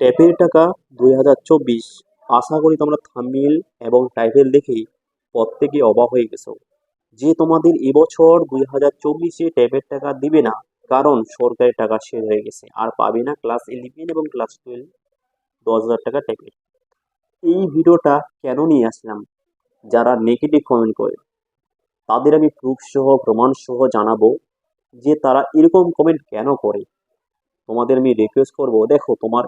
ট্যাপের টাকা দুই হাজার চব্বিশ। আশা করি তোমরা থাম্বনেল এবং টাইটেল দেখেই প্রত্যেকে অবাক হয়ে গেছো যে তোমাদের এবছর দুই হাজার চব্বিশে ট্যাপের টাকা দিবে না, কারণ সরকারের টাকা শেষ হয়ে গেছে আর পাবে না ক্লাস ইলেভেন এবং ক্লাস টুয়েলভ দশ হাজার টাকা ট্যাপের। এই ভিডিওটা কেন নিয়ে আসলাম? যারা নেগেটিভ কমেন্ট করে, তাদের আমি প্রুফ সহ, প্রমাণ সহ জানাব যে তারা এরকম কমেন্ট কেন করে। তোমাদের আমি রিকোয়েস্ট করব, দেখো তোমার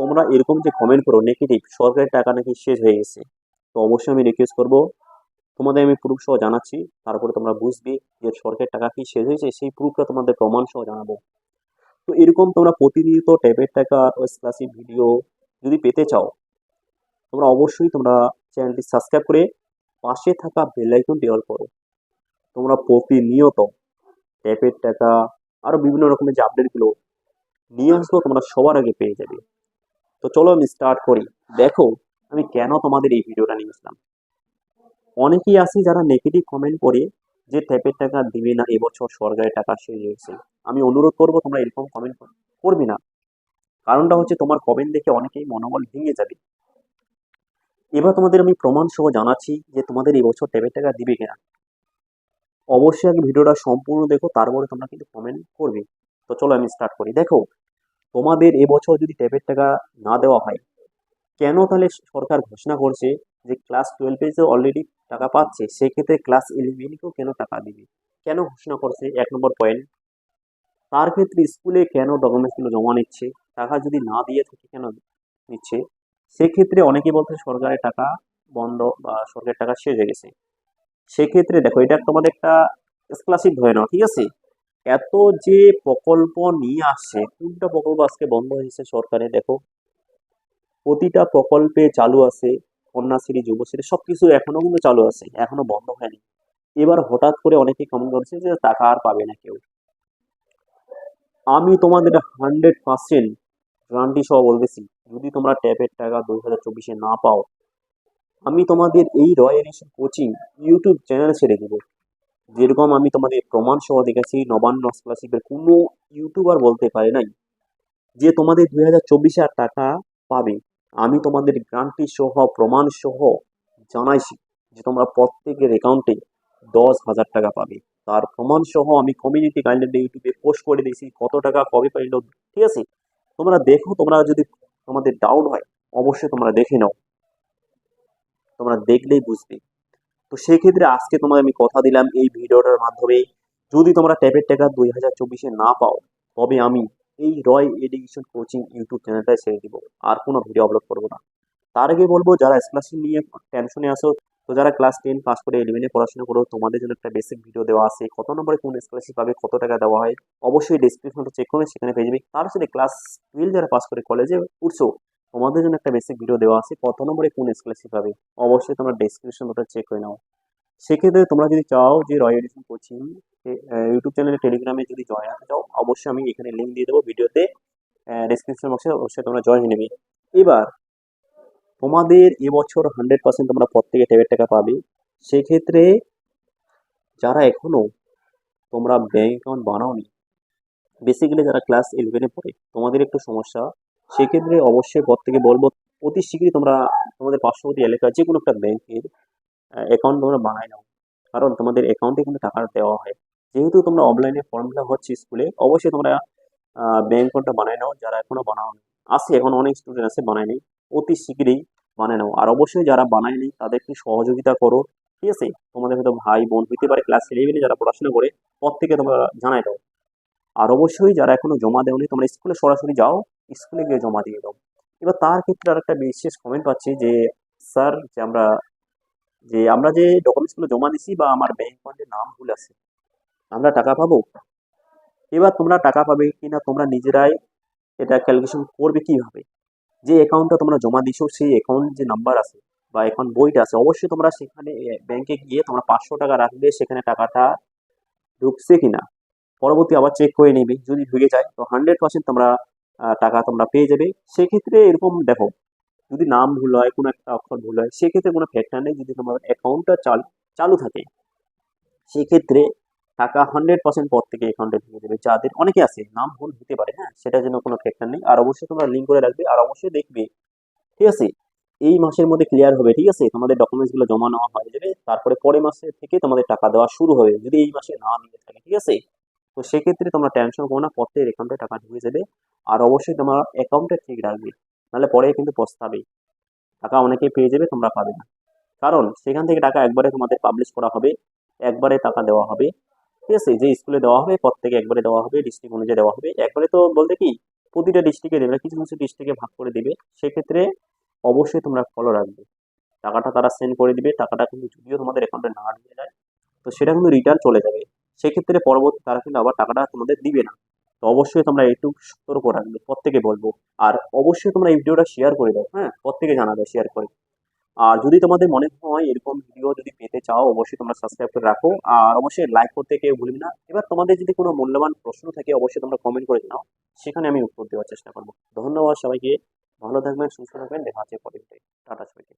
তোমরা এরকম যে কমেন্ট করো নেগেটিভ সরকারের টাকা নাকি শেষ হয়ে গেছে। তো অবশ্যই আমি রিকোয়েস্ট করব, তোমাদের আমি প্রুফ সহ জানাচ্ছি, তারপরে তোমরা বুঝবে যে সরকারের টাকা কি শেষ হয়েছে, সেই প্রুফটা তোমাদের প্রমাণ সহ জানাব। তো এরকম তোমরা প্রতিনিয়ত ট্যাবের টাকা স্কলারশিপ ভিডিও যদি পেতে চাও, তোমরা অবশ্যই তোমরা চ্যানেলটি সাবস্ক্রাইব করে পাশে থাকা বেল আইকনটি অল করো। তোমরা প্রতিনিয়ত ট্যাপের টাকা আরও বিভিন্ন রকমের যে আপডেটগুলো নিয়ে আসব তোমরা সবার আগে পেয়ে যাবে। তো চলো আমি স্টার্ট করি। দেখো, আমি কেন তোমাদের এই ভিডিওটা নিয়ে আসলাম? অনেকেই আছে যারা নেগেটিভ কমেন্ট করে যে ট্যাপের টাকা দিবে না, এবছর সরকারের টাকা শেষ হয়েছে আমি অনুরোধ করব, তোমরা এরকম কমেন্ট করবে না। কারণটা হচ্ছে তোমার কমেন্ট দেখে অনেকেই মনোবল ভেঙে যাবে। এবার তোমাদের আমি প্রমাণ সহ জানাচ্ছি যে তোমাদের এবছর ট্যাপের টাকা দিবে কিনা। অবশ্যই আগে ভিডিওটা সম্পূর্ণ দেখো, তারপরে তোমরা কিন্তু কমেন্ট করবে। তো চলো আমি স্টার্ট করি। দেখো তোমাদের এবছর যদি ট্যাপের টাকা না দেওয়া হয়, কেন তাহলে সরকার ঘোষণা করছে যে ক্লাস টুয়েলভে যে অলরেডি টাকা পাচ্ছে, সেক্ষেত্রে ক্লাস ইলেভেনকেও কেন টাকা দিবে? কেন ঘোষণা করছে? এক নম্বর পয়েন্ট তার ক্ষেত্রে স্কুলে কেন ডকুমেন্টসগুলো জমা নিচ্ছে? টাকা যদি না দিয়ে থাকে কেন নিচ্ছে? সেক্ষেত্রে অনেকে বলছে সরকারের টাকা বন্ধ বা সরকারের টাকা শেষ হয়ে গেছে। সেক্ষেত্রে দেখো, এটা তোমাদের একটা স্কলারশিপ ধরে নাও, ঠিক আছে? এত যে প্রকল্প নিয়ে আসছে, কোনটা প্রকল্প আজকে বন্ধ হয়েছে সরকারে? দেখো, প্রতিটা প্রকল্পে চালু আছে, কন্যাশ্রী, যুবশ্রী সব কিছু এখনও কিন্তু চালু আছে, এখনও বন্ধ হয়নি। এবার হঠাৎ করে অনেকে কমেন্ট করছে যে টাকা আর পাবে না কেউ। আমি তোমাদের হান্ড্রেড পার্সেন্ট গ্যারান্টি সহ বলতেছি, যদি তোমরা ট্যাপের টাকা দুই হাজার চব্বিশে না পাও, আমি তোমাদের এই এডিশন কোচিং ইউটিউব চ্যানেল ছেড়ে দেবো। যেরকম আমি তোমাদের প্রমাণ সহ দেখেছি, নবান্ন স্কলারশিপের কোনো ইউটিউবার বলতে পারে নাই যে তোমাদের দুই হাজার চব্বিশে টাকা পাবে। আমি তোমাদের গ্রান্টি সহ, প্রমাণ সহ জানাইছি যে তোমরা প্রত্যেকের অ্যাকাউন্টে দশ হাজার টাকা পাবে। তার প্রমাণ সহ আমি কমিউনিটি গাইডলাইনে ইউটিউবে পোস্ট করে দিয়েছি, কত টাকা কবে পাইল ঠিক আছে? তোমরা দেখো, তোমরা যদি তোমাদের ডাউট হয়, অবশ্যই তোমরা দেখে নাও। তোমরা দেখলেই বুঝবে। তো সেই ক্ষেত্রে আজকে তোমাদের আমি কথা দিলাম এই ভিডিওটার মাধ্যমে। যদি তোমরা ট্যাবের টাকা দুই হাজার চব্বিশে না পাও, তবে আমি এই রয় এডুকেশন কোচিং ইউটিউব চ্যানেলটাই ছেড়ে দিব, আর কোনো ভিডিও আপলোড করব না। তার আগে বলব, যারা স্কলারশিপ নিয়ে টেনশনে আসো তো যারা ক্লাস টেন পাস করে ইলেভেনে পড়াশোনা করো, তোমাদের জন্য একটা বেসিক ভিডিও দেওয়া আছে, কত নম্বরে কোন স্কলারশিপ পাবে, কত টাকা দেওয়া হয়, অবশ্যই ডিসক্রিপশনটা চেক করে সেখানে পেয়ে যাবে। তার সাথে ক্লাস টুয়েলভ যারা পাস করে কলেজে উঠছো তোমাদের জন্য একটা বেসিক ভিডিও দেওয়া আছে, কত নম্বরে কোন স্কলারশিপ পাবে অবশ্যই তোমরা ডিসক্রিপশন ওটা চেক করে নাও। সেক্ষেত্রে তোমরা যদি চাও যে রয় এডিশন কোচিং ইউটিউব চ্যানেলে টেলিগ্রামে যদি জয়েন হতে চাও, অবশ্যই আমি এখানে লিঙ্ক দিয়ে দেবো ভিডিওতে ডিসক্রিপশন বক্সে অবশ্যই তোমরা জয়েন নেবে। এবার, তোমাদের এবছর হান্ড্রেড পার্সেন্ট তোমরা প্রত্যেকে ট্যাবের টাকা পাবে। সেক্ষেত্রে যারা এখনও তোমরা ব্যাঙ্ক অ্যাকাউন্ট বানাওনি বেসিক্যালি যারা ক্লাস ইলেভেনে পড়ে, তোমাদের একটু সমস্যা। সেক্ষেত্রে অবশ্যই প্রত্যেকে বলব, অতি শীঘ্রই তোমরা তোমাদের পার্শ্ববর্তী এলাকায় যে কোনো একটা ব্যাংকের অ্যাকাউন্ট তোমরা বানাই নাও। কারণ তোমাদের অ্যাকাউন্টে কিন্তু টাকা দেওয়া হয়। যেহেতু তোমরা অনলাইনে ফর্ম ফিল হচ্ছে স্কুলে অবশ্যই তোমরা ব্যাংক অ্যাকাউন্টটা বানাই নাও। যারা এখনও বানাও আছে, এখন অনেক স্টুডেন্ট আছে বানায়নি অতি শীঘ্রই বানায় নাও। আর অবশ্যই যারা বানায়নি তাদেরকে সহযোগিতা করো। ঠিক আছে? তোমাদের হয়তো ভাই, বোন হইতে পারে ক্লাস ইলেভেনে যারা পড়াশোনা করে প্রত্যেকে তোমরা জানাই দাও। আর অবশ্যই যারা এখনও জমা দেওনি, তোমরা স্কুলে সরাসরি যাও। স্কুলে গিয়ে জমা দিয়ে দাও। এবার তার ক্ষেত্রে আর একটা বিশেষ কমেন্ট পাচ্ছি যে, স্যার, যে আমরা যে আমরা যে ডকুমেন্টসগুলো জমা দিছি বা আমার ব্যাংক অ্যাকাউন্টের নাম ভুল আছে, আমরা টাকা পাবো? এবার তোমরা টাকা পাবে কি না তোমরা নিজেরাই এটা ক্যালকুলেশন করবে কীভাবে? যে অ্যাকাউন্টটা তোমরা জমা দিছো সেই অ্যাকাউন্ট যে নাম্বার আছে বা অ্যাকাউন্ট বইটা আছে, অবশ্যই তোমরা সেখানে ব্যাংকে গিয়ে তোমরা পাঁচশো টাকা রাখবে সেখানে টাকাটা ঢুকছে কিনা। পরবর্তী আবার চেক করে নিবি। যদি ঢুকে যায়, তো হান্ড্রেড পার্সেন্ট তোমরা টাকা তোমরা পেয়ে যাবে। সেক্ষেত্রে এরকম দেখো, যদি নাম ভুল হয়, কোনো একটা অক্ষর ভুল হয়, সেক্ষেত্রে কোনো ফ্যাক্টর নেই। যদি তোমার অ্যাকাউন্টটা চাল, চালু থাকে, সেক্ষেত্রে টাকা হান্ড্রেড পার্সেন্ট পর থেকে অ্যাকাউন্টে ঢুকে দেবে যাদের, অনেকে আছে, নাম ভুল হতে পারে হ্যাঁ? সেটার জন্য কোনো ফ্যাক্টর নেই। আর অবশ্যই তোমরা লিঙ্ক করে রাখবে আর অবশ্যই দেখবে, ঠিক আছে? এই মাসের মধ্যে ক্লিয়ার হবে, ঠিক আছে? তোমাদের ডকুমেন্টসগুলো জমা নেওয়া হয়ে যাবে। তারপরে পরের মাসে থেকে তোমাদের টাকা দেওয়া শুরু হবে। যদি এই মাসে না নিয়ে থাকে, ঠিক আছে? তো সেক্ষেত্রে তোমরা টেনশন করো না প্রত্যেক অ্যাকাউন্টে টাকা ঢুকে যাবে। আর অবশ্যই তোমার অ্যাকাউন্টে ঠিক রাখবে। নাহলে পরে কিন্তু পস্তাবে। টাকা অনেকে পেয়ে যাবে, তোমরা পাবে না। কারণ সেখান থেকে টাকা একবারে তোমাদের পাবলিশ করা হবে, একবারে টাকা দেওয়া হবে। ঠিক আছে? যে স্কুলে দেওয়া হবে প্রত্যেকে একবারে দেওয়া হবে ডিস্ট্রিক্ট অনুযায়ী দেওয়া হবে। একবারে তো বলতে কি, প্রতিটা ডিস্ট্রিক্টে দেবে কিছু কিছু ডিস্ট্রিক্টে ভাগ করে দেবে। সেক্ষেত্রে অবশ্যই তোমরা ফলো রাখবে। টাকাটা তারা সেন্ড করে দিবে। টাকাটা কিন্তু যদিও তোমাদের অ্যাকাউন্টে না ঢুকে যায়, তো সেটা কিন্তু রিটার্ন চলে যাবে। সেক্ষেত্রে পরবর্তী তারা কিন্তু আবার টাকাটা তোমাদের দিবে না। তো অবশ্যই তোমরা একটু সতর্ক রাখবে প্রত্যেকে বলব। আর অবশ্যই তোমরা এই ভিডিওটা শেয়ার করে দাও হ্যাঁ? প্রত্যেকে জানাবে শেয়ার করে। আর যদি তোমাদের মনে হয় এরকম ভিডিও যদি পেতে চাও, অবশ্যই তোমরা সাবস্ক্রাইব করে রাখো। আর অবশ্যই লাইক করতে কেউ ভুলবে না। এবার তোমাদের যদি কোনো মূল্যবান প্রশ্ন থাকে, অবশ্যই তোমরা কমেন্ট করে জানাও। সেখানে আমি উত্তর দেওয়ার চেষ্টা করব। ধন্যবাদ সবাইকে। ভালো থাকবেন, সুস্থ থাকবেন। দেখা হচ্ছে পরের টাটা সবাইকে।